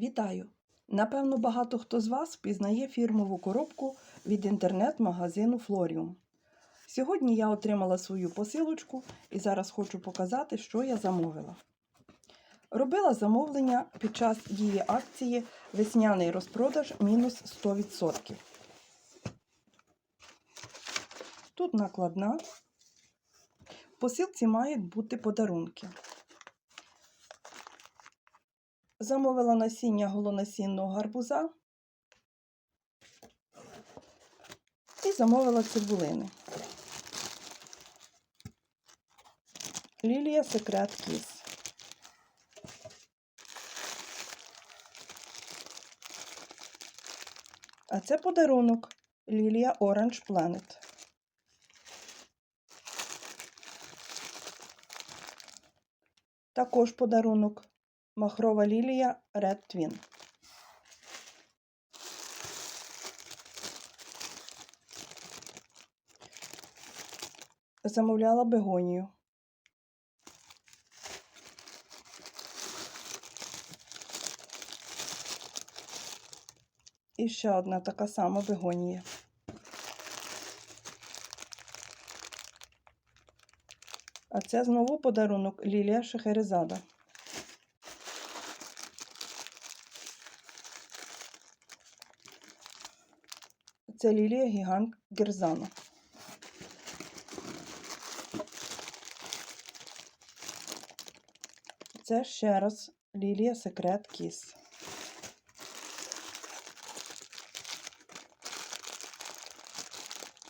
Вітаю! Напевно, багато хто з вас впізнає фірмову коробку від інтернет-магазину Florium. Сьогодні я отримала свою посилочку і зараз хочу показати, що я замовила. Робила замовлення під час дії акції Весняний розпродаж мінус 100%. Тут накладна. В посилці мають бути подарунки. Замовила насіння голонасінного гарбуза і замовила цибулини. Лілія Секрет Кіс. А це подарунок Лілія Orange Planet. Також подарунок Махрова лілія Red Twin. Замовляла бегонію. І ще одна така сама бегонія. А це знову подарунок Лілія Шехерезада. Це лілія гігант Герзана. Це ще раз лілія Секрет Кіс.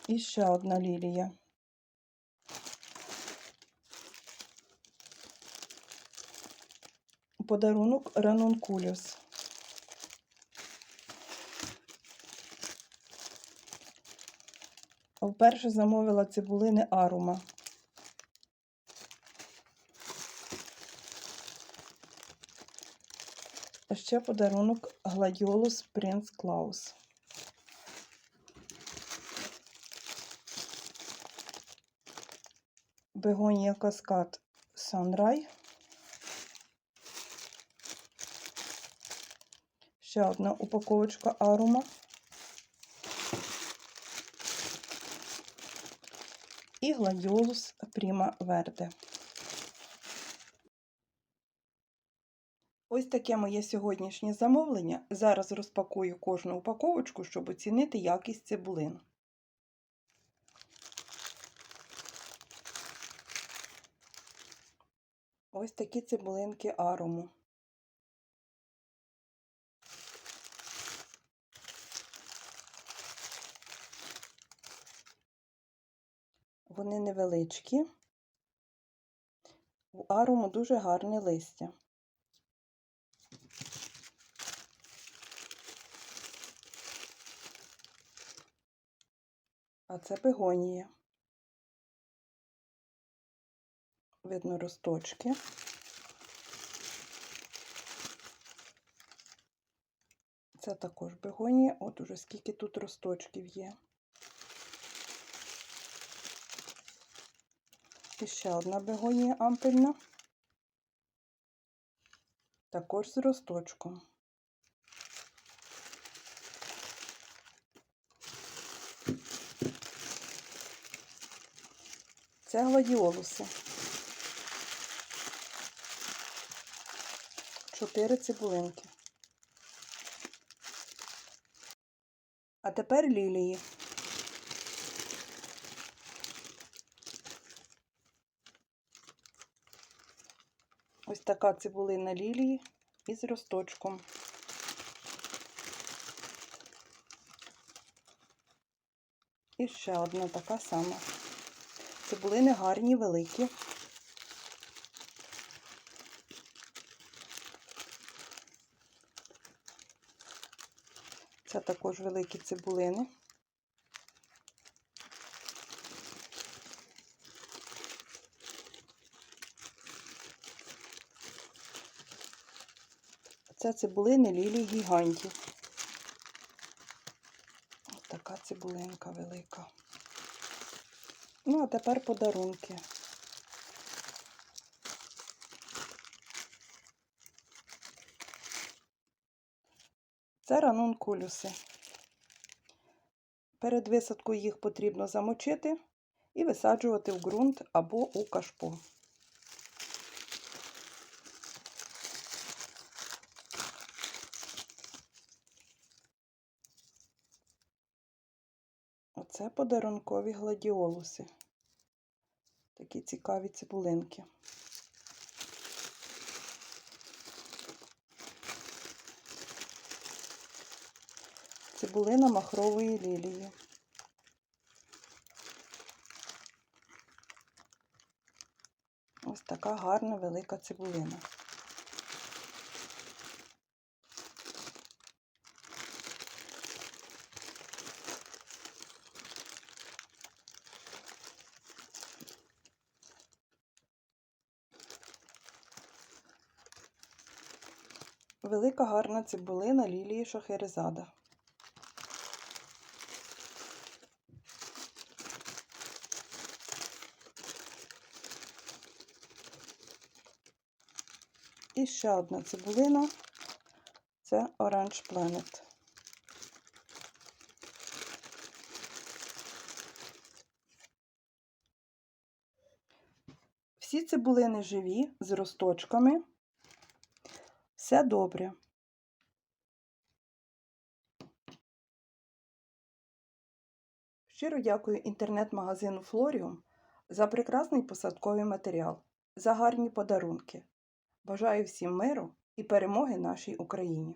І ще одна лілія. Подарунок Ранункулюс. Вперше замовила цибулини арума. А ще подарунок гладіолус Принц Клаус. Бегонія Каскад Санрай. Ще одна упаковочка арума. І гладіолус Пріма Верде. Ось таке моє сьогоднішнє замовлення. Зараз розпакую кожну упаковочку, щоб оцінити якість цибулин. Ось такі цибулинки арому. Вони невеличкі, у аруму дуже гарне листя. А це бегонія. Видно росточки. Це також бегонія. От уже скільки тут росточків є. І ще одна бегонія ампельна, також з росточком. Це гладіолуси. Чотири цибулинки. А тепер лілії. Ось така цибулина лілії із росточком. І ще одна така сама. Цибулини гарні, великі. Це також великі цибулини. Це цибулини лілій гігантів. Ось така цибулинка велика. Ну, а тепер подарунки. Це ранункулюси. Перед висадкою їх потрібно замочити і висаджувати в ґрунт або у кашпо. Оце подарункові гладіолуси. Такі цікаві цибулинки. Цибулина махрової лілії. Ось така гарна велика цибулина. Велика гарна цибулина лілії Шахерезада. І ще одна цибулина це Orange Planet. Всі цибулини живі з росточками. Все добре. Щиро дякую інтернет-магазину Флоріум за прекрасний посадковий матеріал, за гарні подарунки. Бажаю всім миру і перемоги нашій Україні!